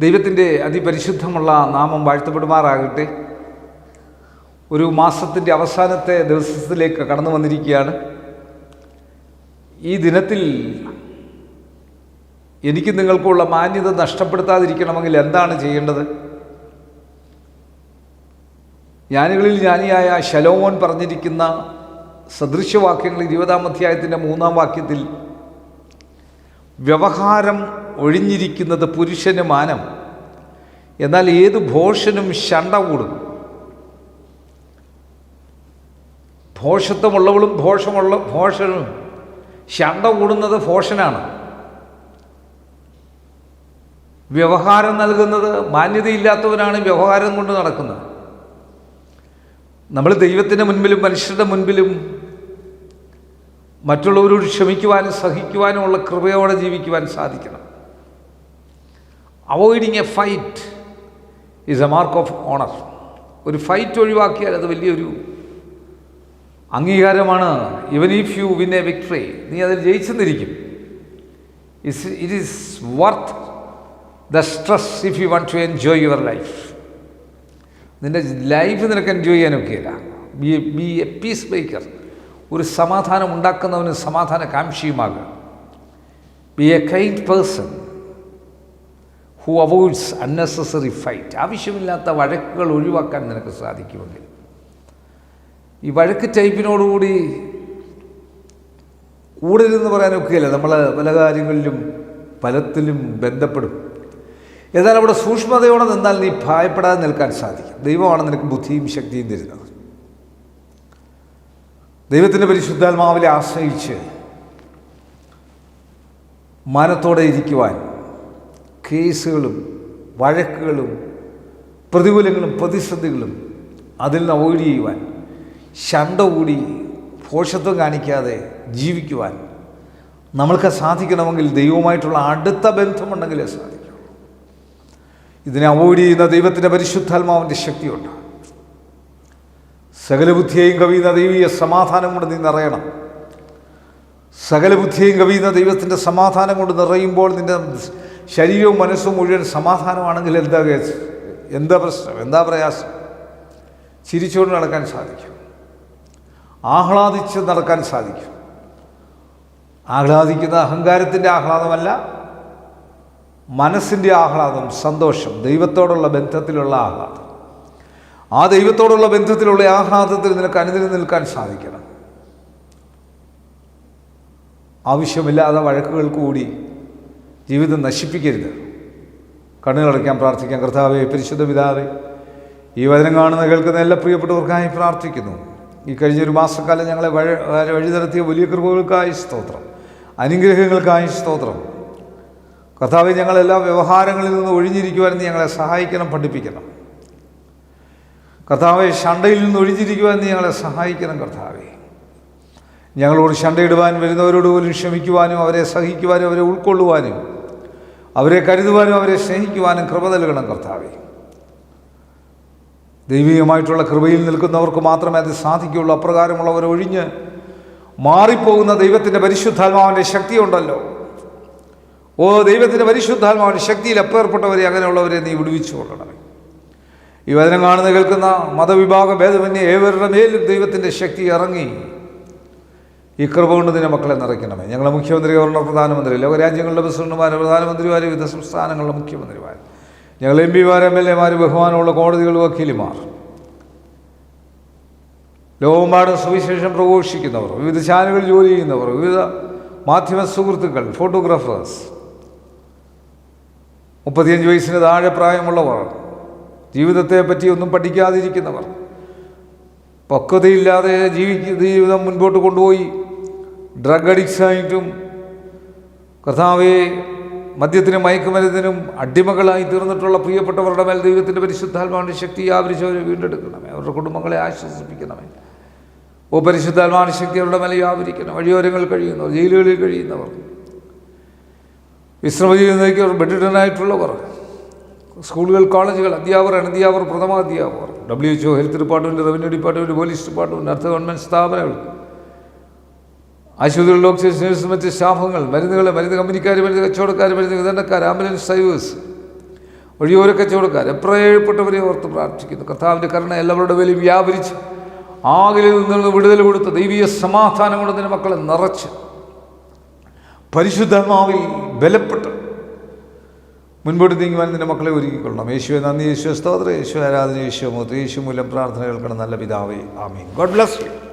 ദൈവത്തിന്റെ അതിപരിശുദ്ധമുള്ള നാമം വാഴ്ത്തപ്പെടുമാറാകട്ടെ. ഒരു മാസത്തിന്റെ അവസാനത്തെ ദിവസത്തിലേക്ക് കടന്നു വന്നിരിക്കുകയാണ്. ഈ ദിനത്തിൽ എനിക്ക് നിങ്ങൾക്കുള്ള മാന്യത നഷ്ടപ്പെടുത്താതിരിക്കണമെങ്കിൽ എന്താണ് ചെയ്യേണ്ടത്? ജ്ഞാനികളിൽ ജ്ഞാനിയായ ശലോമോൻ പറഞ്ഞിരിക്കുന്ന സദൃശ്യവാക്യങ്ങൾ ഇരുപതാം അധ്യായത്തിന്റെ മൂന്നാം വാക്യത്തിൽ വ്യവഹാരം ഒഴിഞ്ഞിരിക്കുന്നത് പുരുഷന് മാനം. എന്നാൽ ഏത് ഭോഷനും ശണ്ട കൂടും. ഭോഷത്വമുള്ളവളും ഭോഷമുള്ള ഭോഷനും ശണ്ട കൂടുന്നത് ഭോഷനാണ്. വ്യവഹാരം നൽകുന്നത് മാന്യതയില്ലാത്തവനാണ് വ്യവഹാരം കൊണ്ട് നടക്കുന്നത്. നമ്മൾ ദൈവത്തിന്റെ മുൻപിലും മനുഷ്യരുടെ മുൻപിലും മറ്റുള്ളവരോട് ക്ഷമിക്കുവാനും സഹിക്കുവാനും ഉള്ള കൃപയോടെ ജീവിക്കുവാൻ സാധിക്കണം. Avoiding a fight is a mark of honour ഒരു ഫൈറ്റ് ഒഴിവാക്കിയാൽ അത് വലിയൊരു അംഗീകാരമാണ്. Even if you win a victory നീ അതിൽ ജയിച്ചെന്നിരിക്കും. It's it is worth the stress if you want to enjoy your life നിന്റെ ലൈഫ് നിനക്ക് എൻജോയ് ചെയ്യാനൊക്കെയില്ല be be a peacemaker ഒരു സമാധാനം ഉണ്ടാക്കുന്നവന് സമാധാന കാംക്ഷിയുമാകുക be a kind person who avoids unnecessary fight ആവശ്യമില്ലാത്ത വഴക്കുകൾ ഒഴിവാക്കാൻ നിനക്ക് സാധിക്കുമെങ്കിൽ. ഈ വഴക്ക് ടൈപ്പിനോടുകൂടി കൂടുതലെന്ന് പറയാനൊക്കെയല്ല നമ്മൾ പല കാര്യങ്ങളിലും പലത്തിലും ബന്ധപ്പെടും. എന്നാൽ അവിടെ സൂക്ഷ്മതയോടെ നിന്നാൽ നീ ഭയപ്പെടാതെ നിൽക്കാൻ സാധിക്കും. ദൈവമാണ് നിനക്ക് ബുദ്ധിയും ശക്തിയും തരുന്നത്. ദൈവത്തിന്റെ പരിശുദ്ധാത്മാവിലെ ആശ്രയിച്ച് മാനത്തോടെ ഇരിക്കുവാൻ കേസുകളും വഴക്കുകളും പ്രതികൂലങ്ങളും പ്രതിസന്ധികളും അതിൽ നിന്ന് അവോയ്ഡ് ചെയ്യുവാൻ ശണ്ട കൂടി ഭോഷത്വം കാണിക്കാതെ ജീവിക്കുവാൻ നമ്മൾക്ക് സാധിക്കണമെങ്കിൽ ദൈവവുമായിട്ടുള്ള അടുത്ത ബന്ധമുണ്ടെങ്കിലേ സാധിക്കുള്ളൂ ഇതിനെ അവോയ്ഡ് ചെയ്യുന്ന ദൈവത്തിന്റെ പരിശുദ്ധാത്മാവിന്റെ ശക്തിയുണ്ട്. സകല ബുദ്ധിയെയും കവിയുന്ന ദൈവീയ സമാധാനം കൊണ്ട് നീ നിറയണം. സകല ബുദ്ധിയെയും കവിയുന്ന ദൈവത്തിന്റെ സമാധാനം കൊണ്ട് നിറയുമ്പോൾ നിന്റെ ശരീരവും മനസ്സും മുഴുവൻ സമാധാനമാണെങ്കിൽ എന്താ കേസ്? എന്താ പ്രശ്നം? എന്താ പ്രയാസം? ചിരിച്ചുകൊണ്ട് നടക്കാൻ സാധിക്കും. ആഹ്ലാദിച്ച് നടക്കാൻ സാധിക്കും. ആഹ്ലാദിക്കുന്ന അഹങ്കാരത്തിന്റെ ആഹ്ലാദമല്ല മനസ്സിന്റെ ആഹ്ലാദം സന്തോഷം ദൈവത്തോടുള്ള ബന്ധത്തിലുള്ള ആഹ്ലാദം. ആ ദൈവത്തോടുള്ള ബന്ധത്തിലുള്ള ആഹ്ലാദത്തിൽ നിനക്ക് അനുദിനം നിൽക്കാൻ സാധിക്കണം. ആവശ്യമില്ലാതെ വഴക്കുകൾ കൂടി ജീവിതം നശിപ്പിക്കരുത്. കണ്ണുകളടയ്ക്കാൻ പ്രാർത്ഥിക്കാം. കർത്താവെ പരിശുദ്ധ പിതാവേ ഈ വചനം കാണുന്ന കേൾക്കുന്ന എല്ലാ പ്രിയപ്പെട്ടവർക്കായി പ്രാർത്ഥിക്കുന്നു. ഈ കഴിഞ്ഞ ഒരു മാസക്കാലം ഞങ്ങളെ വഴി വഴി നടത്തിയ വലിയ കൃപകൾക്കായി സ്തോത്രം. അനുഗ്രഹങ്ങൾക്കായി സ്തോത്രം. കർത്താവ് ഞങ്ങളെല്ലാ വ്യവഹാരങ്ങളിൽ നിന്ന് ഒഴിഞ്ഞിരിക്കുവാൻ ഞങ്ങളെ സഹായിക്കണം പഠിപ്പിക്കണം. കർത്താവെ ഷണ്ടയിൽ നിന്ന് ഒഴിഞ്ഞിരിക്കുവാൻ ഞങ്ങളെ സഹായിക്കണം കർത്താവെ. ഞങ്ങളോട് ഷണ്ടയിടുവാൻ വരുന്നവരോട് പോലും ക്ഷമിക്കുവാനും അവരെ സഹിക്കുവാനും അവരെ ഉൾക്കൊള്ളുവാനും അവരെ കരുതുവാനും അവരെ സ്നേഹിക്കുവാനും കൃപ നൽകണം കർത്താവെ. ദൈവികമായിട്ടുള്ള കൃപയിൽ നിൽക്കുന്നവർക്ക് മാത്രമേ അത് സാധിക്കുകയുള്ളൂ. അപ്രകാരമുള്ളവർ ഒഴിഞ്ഞ് മാറിപ്പോകുന്ന ദൈവത്തിന്റെ പരിശുദ്ധാത്മാവിന്റെ ശക്തിയുണ്ടല്ലോ. ഓ ദൈവത്തിന്റെ പരിശുദ്ധാത്മാവിന്റെ ശക്തിയിൽ അപ്പേർപ്പെട്ടവരെ അങ്ങനെയുള്ളവരെ നീ വിടുവിച്ചു കൊള്ളണമേ. ഈ വചനം കാണുന്ന കേൾക്കുന്ന മതവിഭാഗ ഭേദമന്യേ ഏവരുടെ മേലും ദൈവത്തിന്റെ ശക്തി ഇറങ്ങി. ഈ കൃപ കൊണ്ട് മക്കളെ നിറയ്ക്കണമേ. ഞങ്ങളുടെ മുഖ്യമന്ത്രി ഗവർണർ പ്രധാനമന്ത്രി ലോകരാജ്യങ്ങളുടെ പ്രസിഡന്റുമാർ പ്രധാനമന്ത്രിമാർ വിവിധ സംസ്ഥാനങ്ങളുടെ മുഖ്യമന്ത്രിമാർ ഞങ്ങൾ എം പിമാർ എം എൽ എമാർ ബഹുമാനമുള്ള കോടതികൾ വക്കീലിമാർ. ലോകമെമ്പാടും സുവിശേഷം പ്രഘോഷിക്കുന്നവർ വിവിധ ചാനലുകളിൽ ജോലി ചെയ്യുന്നവർ വിവിധ മാധ്യമ സുഹൃത്തുക്കൾ ഫോട്ടോഗ്രാഫേഴ്സ്. മുപ്പത്തിയഞ്ച് വയസ്സിന് താഴെ പ്രായമുള്ളവർ ജീവിതത്തെ പറ്റി ഒന്നും പഠിക്കാതിരിക്കുന്നവർ. പക്വതയില്ലാതെ ജീവിക്ക ജീവിതം മുൻപോട്ട് കൊണ്ടുപോയി. ഡ്രഗ് അഡിക്ട്സായിട്ടും കർത്താവെ മദ്യത്തിനും മയക്കുമരുന്നിനും അടിമകളായി തീർന്നിട്ടുള്ള പ്രിയപ്പെട്ടവരുടെ മേൽ ദൈവത്തിന്റെ പരിശുദ്ധാത്മാവിന്റെ ശക്തി വ്യാപരിച്ചവരെ വീണ്ടെടുക്കണമേ. അവരുടെ കുടുംബങ്ങളെ ആശ്വസിപ്പിക്കണമേ. ഓ പരിശുദ്ധാത്മാവിന്റെ ശക്തി അവരുടെ മേലെ വ്യാപരിക്കണം വഴിയോരങ്ങൾ കഴിയുന്നവർ ജയിലുകളിൽ കഴിയുന്നവർ. വിശ്രമ ജീവിതം നയിക്കുന്നവർ ബെഡിഡനായിട്ടുള്ളവർ സ്കൂളുകൾ കോളേജുകൾ അധ്യാപകർ അനധ്യാപകർ പ്രഥമ അധ്യാപകർ. W H O health department revenue department police department അർത്ഥ ഗവൺമെന്റ് സ്ഥാപനങ്ങൾ. ആശുപത്രികൾ ഓക്സിജൻ നേഴ്സ് മറ്റ് സ്റ്റാഫുകൾ മരുന്നുകൾ മരുന്ന് കമ്പനിക്കാർ മരുന്ന് കച്ചവടക്കാർ മരുന്ന് വിതരണക്കാർ ആംബുലൻസ് ഡ്രൈവേഴ്സ് വഴിയോര കച്ചവടക്കാർ എപ്രയപ്പെട്ടവരെ ഓർത്ത് പ്രാർത്ഥിക്കുന്നു. കർത്താവിന്റെ കരുണ എല്ലാവരുടെ മേലും വ്യാപരിച്ച് ആകിലിൽ നിന്ന് വിടുതൽ കൊടുത്ത ദൈവീയ സമാധാനം കൊണ്ട് തന്നെ മക്കളെ നിറച്ച് പരിശുദ്ധമാവിൽ ബലപ്പെട്ട് മുൻപോട്ട് നീങ്ങുവാൻ നിന്റെ മക്കളെ ഒരുക്കിക്കൊള്ളണം. യേശുവെ നന്ദി. യേശു സ്തോത്ര. യേശു ആരാധന. യേശു മൂത്ത്. യേശു മൂലം പ്രാർത്ഥന കേൾക്കണം. നല്ല പിതാവേ. ആമീൻ. God bless you.